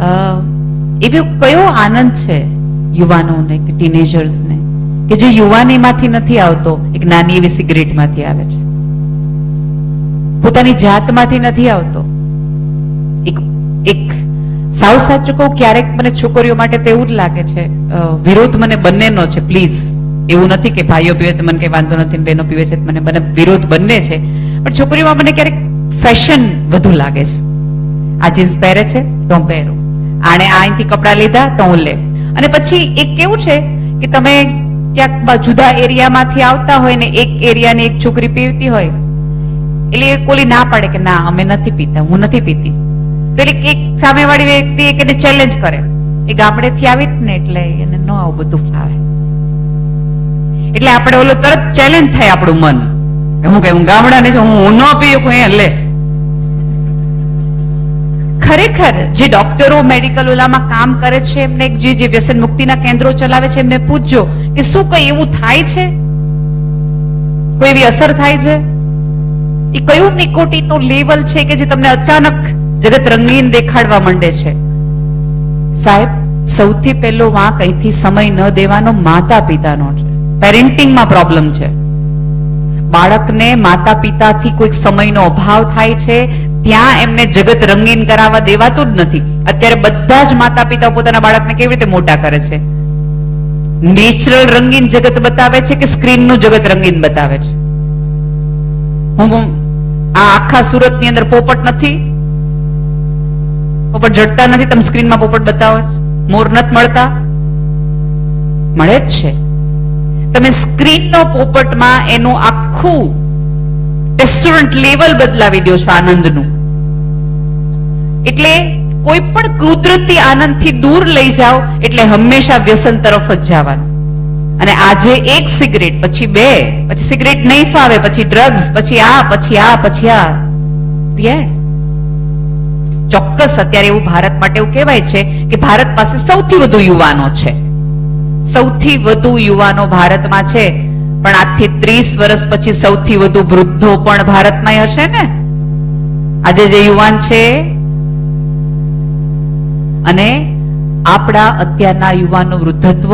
એવો કયો આનંદ છે યુવાનોને કે ટીનેજર્સને કે જે યુવાનીમાંથી નથી આવતો, એક નાની એવી સિગરેટમાંથી આવે છે. પોતાની જાતમાંથી નથી આવતો. એક એક સાવ સાચું કહું, ક્યારેક મને છોકરીઓ માટે તો એવું જ લાગે છે વિરોધ મને બંનેનો છે પ્લીઝ એવું નથી કે ભાઈઓ પીવે તો મને કઈ વાંધો નથી બહેનો પીવે છે મને મને વિરોધ બંને છે. પણ છોકરીઓમાં મને ક્યારેક ફેશન વધુ લાગે છે. આ જીન્સ પહેરે છે, તો હું પહેરું. આણે અહીંથી કપડા લીધા તો હું લે. અને પછી એક કેવું છે કે તમે ક્યાંક જુદા એરિયામાંથી આવતા હોય ને એક એરિયાની એક છોકરી પીવતી હોય, એટલે એ કોલી ના પાડે કે ના, અમે નથી પીતા, હું નથી પીતી. તો એટલે એક સામેવાળી વ્યક્તિ એક એને ચેલેન્જ કરે. એ ગામડેથી આવી ને એટલે એને ન આવું બધું ફાવે. એટલે આપણે ઓલો તરત ચેલેન્જ થાય આપણું મન. હું કે હું ગામડાની છું, હું ન પીવું કોઈ લે. ખરેખર જે ડોક્ટરો મેડિકલ ઓલામાં કામ કરે છે, એમને જે જે વ્યસન મુક્તિના કેન્દ્રો ચલાવે છે, એમને પૂછજો કે શું કઈ એવું થાય છે? કોઈ એવી અસર થાય છે? એ કયું નિકોટીનનું લેવલ છે કે જે તમને અચાનક જગત રંગીન દેખાડવા માંડે છે? સાહેબ, સૌથી પહેલો વાંક અહીંથી સમય ન દેવાનો માતા પિતાનો છે. પેરેન્ટિંગમાં પ્રોબ્લેમ છે. બાળકને માતા પિતાથી કોઈક સમયનો અભાવ થાય છે ત્યાં એમને જગત રંગીન કરાવવા દેવાતું જ નથી. અત્યારે બધા જ માતા પિતા પોતાના બાળકને કેવી રીતે મોટા કરે છે? નેચરલ રંગીન જગત બતાવે છે કે સ્ક્રીનનું જગત રંગીન બતાવે છે? હું આ આખા સુરતની અંદર પોપટ નથી? પોપટ જડતા નથી? તમે સ્ક્રીનમાં પોપટ બતાવો મોર નથી મળતા? મળે જ છે. તમે સ્ક્રીનનો પોપટમાં એનું આખું રેસ્ટોરન્ટ લેવલ બદલાવી દો છો આનંદનું. એટલે કોઈ પણ કુદરતી આનંદથી દૂર લઈ જાઓ, એટલે હંમેશા વ્યસન તરફ જ જવાનું. અને આજે એક સિગરેટ, પછી બે, પછી સિગરેટ નહીં ફાવે પછી ડ્રગ્સ પછી આ પછી આ પછી આ. ચોક્કસ અત્યારે એવું ભારત માટે એવું કહેવાય છે કે ભારત પાસે સૌથી વધુ યુવાનો છે. સૌથી વધુ યુવાનો ભારતમાં છે. પણ આજથી ત્રીસ વર્ષ પછી સૌથી વધુ વૃદ્ધો પણ ભારતમાં હશે ને? આજે જે યુવાન છે અને આપણા અત્યારના યુવાનનું વૃદ્ધત્વ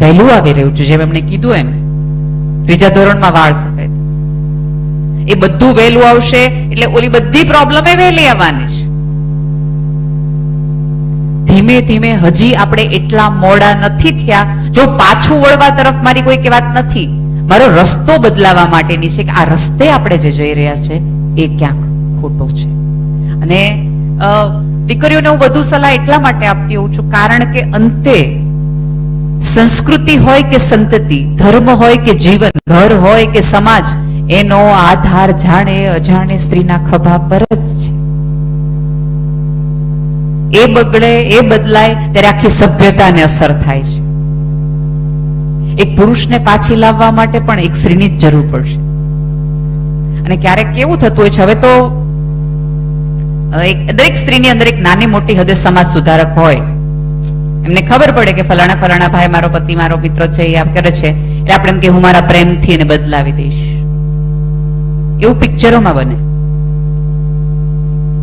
પહેલું આવી રહ્યું છે, જેમ એમણે કીધું એમ. ત્રીજા ધોરણમાં વાળ સફેદ. એ બધું વહેલું આવશે, એટલે ઓલી બધી પ્રોબ્લેમ એ વહેલી આવવાની છે ધીમે ધીમે હજી આપણે એટલા મોડા નથી થયા, જો પાછું વળવા તરફ મારી કોઈ કે વાત નથી. મારો રસ્તો બદલાવા માટેની છે કે આ રસ્તે આપણે જે જઈ રહ્યા છે, એ ક્યાંક ખોટો છે. અને દીકરીઓને હું વધુ સલાહ એટલા માટે આપતી હોઉં છું, કારણ કે અંતે સંસ્કૃતિ હોય કે સંતતિ, ધર્મ હોય કે જીવન, ઘર હોય કે સમાજ, એનો આધાર જાણે અજાણે સ્ત્રીના ખભા પર જ છે. એ બગડે, એ બદલાય, ત્યારે આખી સભ્યતાને અસર થાય છે. એક પુરુષને પાછી લાવવા માટે પણ એક સ્ત્રીની જ જરૂર પડશે. અને ક્યારેક કેવું થતું હોય છે, હવે તો દરેક સ્ત્રીની અંદર એક નાની મોટી હદે સમાજ સુધારક હોય એમને ખબર પડે કે ફલાણા ફલાણા ભાઈ મારો પતિ મારો મિત્ર છે એ આમ કરે છે એટલે આપણે એમ કે હું મારા પ્રેમથી એને બદલાવી દઈશ એવું પિક્ચરોમાં બને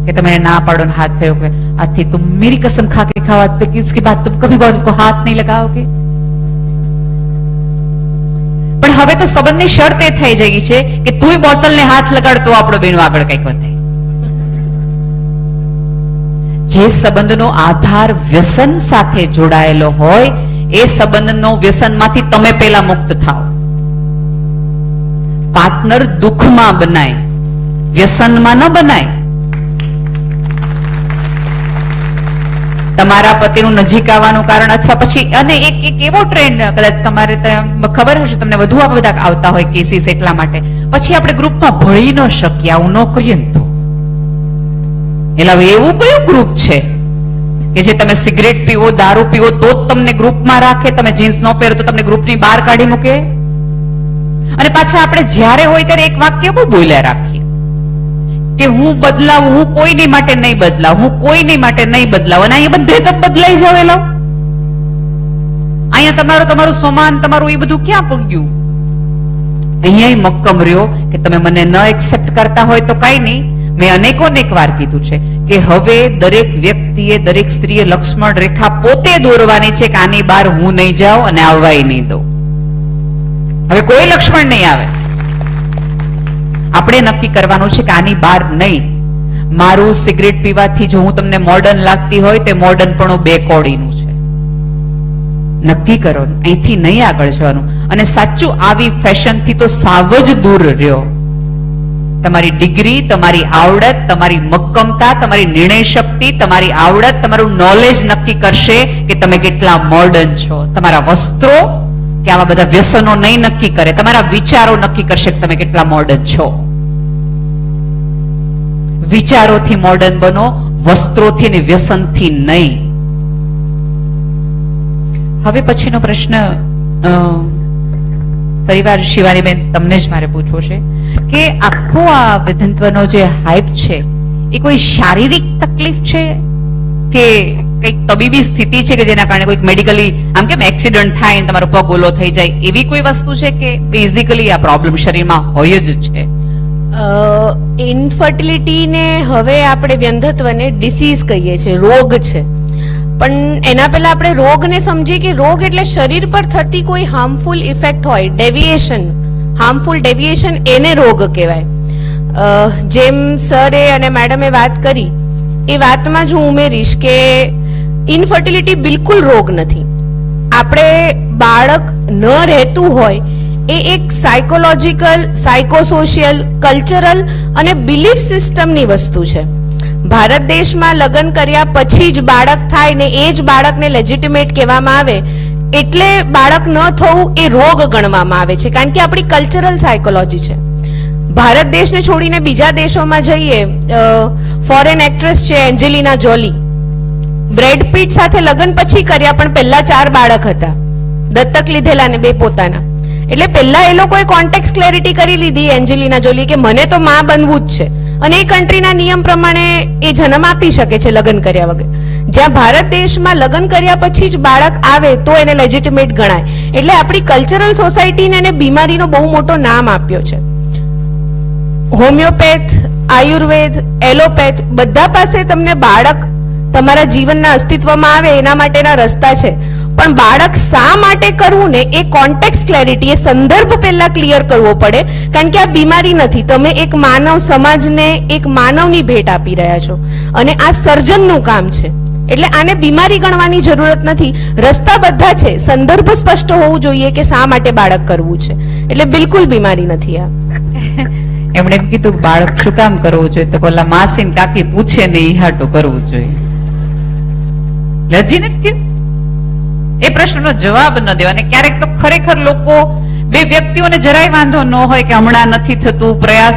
कि तुम्हें ना पाड़ो न हाथ फेरो के आती तुम मेरी कसम खा के खाओ आज पे कि इसके बाद तुम कभी बॉल को हाथ नहीं लगाओगे પણ હવે તો સંબંધની શરત એ થઈ જઈ છે કે તું બોટલને હાથ લગાડ તો આપણો બેનો આગળ કંઈક વધે જે સંબંધનો આધાર વ્યસન સાથે જોડાયેલો હોય, એ સંબંધનો વ્યસનમાંથી તમે પહેલા મુક્ત થાઓ. પાર્ટનર દુઃખમાં બનાય, વ્યસનમાં ન બનાય. તમારા પતિનું નજીક આવવાનું કારણ અથવા પછી, અને એક એક એવો ટ્રેન્ડ કદાચ તમારે ખબર હશે, તમને વધુ આ બધા આવતા હોય કેસીસ એટલા માટે. પછી આપણે ગ્રુપમાં ભળી ન શકીએ આવું ન કરીએ તો. એટલે હવે એવું કયું ગ્રુપ છે? કે જે તમે સિગરેટ પીવો, દારૂ પીવો, તો જ તમને ગ્રુપમાં રાખે? તમે જીન્સ ન પહેરો તો તમને ગ્રુપની બહાર કાઢી મૂકે? અને પાછા આપણે જ્યારે હોય ત્યારે એક વાક્ય બહુ બોલ્યા રાખીએ. કે હું બદલાવ, હું કોઈની માટે નહીં બદલાવ, હું કોઈની માટે નહીં બદલાવ. અને અહીંયા બધે તમે બદલાઈ જાવ એલા અહીંયા તમારું તમારું સમાન, તમારું એ બધું ક્યાં પૂગ્યું? અહીંયા મક્કમ રહ્યો કે તમે મને ન એક્સેપ્ટ કરતા હોય તો કઈ નહીં. મેં અનેકો વાર કીધું છે કે હવે દરેક વ્યક્તિએ, દરેક સ્ત્રીએ લક્ષ્મણ રેખા પોતે દોરવાની છે કે આની બહાર હું નહીં જાઉં અને આવવાય નહીં દઉં. હવે કોઈ લક્ષ્મણ નહીં આવે. આપણે નક્કી કરવાનું છે કે આની બહાર નહીં. મારું સિગરેટ પીવાથી જો હું તમને મોડર્ન લાગતી હોય, તે મોડર્ન પણ બે કોડીનું છે. નક્કી કરો, અહીંથી નહીં આગળ જવાનું. અને સાચું, આવી ફેશનથી તો સાવ જ દૂર રહ્યો. તમારી ડિગ્રી, તમારી આવડત, તમારી મક્કમતા, તમારી નિર્ણય શક્તિ, તમારી આવડત, તમારું નોલેજ નક્કી કરશે કે તમે કેટલા મોડર્ન છો. તમારા વસ્ત્રો કે આવા બધા વ્યસનો નહીં નક્કી કરે. તમારા વિચારો નક્કી કરશે કે તમે કેટલા મોડર્ન છો. વિચારોથી મોડર્ન બનો, વસ્ત્રોથી અને વ્યસનથી નહીં. હવે પછીનો પ્રશ્ન પરિવાર શિવાનીબેન તમને જ મારે પૂછવો છે. કે આખો આ વિધંત્વનો જે હાઇપ છે, એ કોઈ શારીરિક તકલીફ છે? કે કંઈક તબીબી સ્થિતિ છે કે જેના કારણે કોઈક મેડિકલી આમ કેમ એક્સિડન્ટ થાય ને તમારો પગ ઓલો થઈ જાય, એવી કોઈ વસ્તુ છે કે બેઝિકલી આ પ્રોબ્લેમ શરીરમાં હોય જ છે? ઇન્ફર્ટિલિટી ને હવે આપણે વ્યંધત્વને ડિસીઝ કહીએ છીએ, રોગ છે. પણ એના પહેલા આપણે રોગને સમજીએ કે રોગ એટલે શરીર પર થતી કોઈ હાર્મફુલ ઇફેક્ટ હોય ડેવિએશન હાર્મફુલ ડેવિએશન એને રોગ કહેવાય. જેમ સરે અને મેડમે વાત કરી, એ વાતમાં જ હું ઉમેરીશ કે ઇન્ફર્ટિલિટી બિલકુલ રોગ નથી. આપણે બાળક ન રહેતું હોય, એ એક સાયકોલોજીકલ સાયકોસોશિયલ કલ્ચરલ અને બિલીફ સિસ્ટમની વસ્તુ છે. ભારત દેશમાં લગ્ન કર્યા પછી જ બાળક થાય ને એ જ બાળકને લેજિટિમેટ કહેવામાં આવે એટલે બાળક ન થવું એ રોગ ગણવામાં આવે છે. કારણ કે આપણી કલ્ચરલ સાયકોલોજી છે. ભારત દેશને છોડીને બીજા દેશોમાં જઈએ ફોરેન એક્ટ્રેસ છે એન્જેલિના જોલી. બ્રેડ પીટ સાથે લગ્ન પછી કર્યા, પણ પહેલા ચાર બાળક હતા. દત્તક લીધેલા ને બે પોતાના. એટલે પહેલા એ લોકોએ કોન્ટેક્ટ ક્લેરિટી કરી લીધી એન્જેલિના જોલી કે મને તો માં બનવું જ છે. અને એ કન્ટ્રીના નિયમ પ્રમાણે એ જન્મ આપી શકે છે લગ્ન કર્યા વગર. જ્યાં ભારત દેશમાં લગ્ન કર્યા પછી જ બાળક આવે તો એને લેજિટિમેટ ગણાય. એટલે આપણી કલ્ચરલ સોસાયટીને એને બીમારીનો બહુ મોટો નામ આપ્યો છે. હોમિયોપેથ, આયુર્વેદ, એલોપેથ, બધા પાસે તમને બાળક તમારા જીવનના અસ્તિત્વમાં આવે એના માટેના રસ્તા છે. પણ બાળક શા માટે કરવું ને એ કોન્ટેક્ટ ક્લેરિટી એ સંદર્ભ પહેલા ક્લિયર કરવો પડે. કારણ કે આ બીમારી નથી. તમે એક માનવ સમાજને એક માનવની ભેટ આપી રહ્યા છો. અને આ સર્જનનું કામ છે. એટલે આને બીમારી ગણવાની જરૂરત નથી. રસ્તા બધા છે. સંદર્ભ સ્પષ્ટ હોવું જોઈએ કે શા માટે બાળક કરવું છે. એટલે બિલકુલ બીમારી નથી આ. એમણે એમ કીધું બાળક શું કામ કરવું જોઈએ? તો ઓલા માસી કાકી પૂછે ને ઈ હાટું કરવું જોઈએ. લજી નથી? એ પ્રશ્નનો જવાબ ન દેવા. અને ક્યારેક તો ખરેખર લોકો બે વ્યક્તિઓને જરાય વાંધો ન હોય કે હમણાં નથી થતું, પ્રયાસ.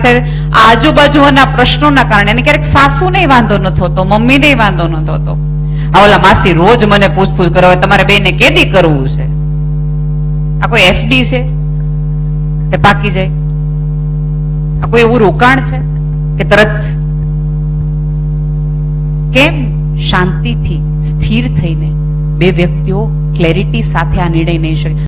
આજુબાજુના પ્રશ્નોના કારણે. અને ક્યારેક સાસુને વાંધો ન થતો, મમ્મીને વાંધો ન થતો. આ ઓલા માસી રોજ મને પૂછપૂછ કરો તમારે બેને કેદી કરવું છે? આ કોઈ એફડી છે? કે પાકી જાય? આ કોઈ એવું રોકાણ છે? કે તરત? કેમ શાંતિથી સ્થિર થઈને બે વ્યક્તિઓ ક્લેરિટી સાથે આ નિર્ણય નહીં શકે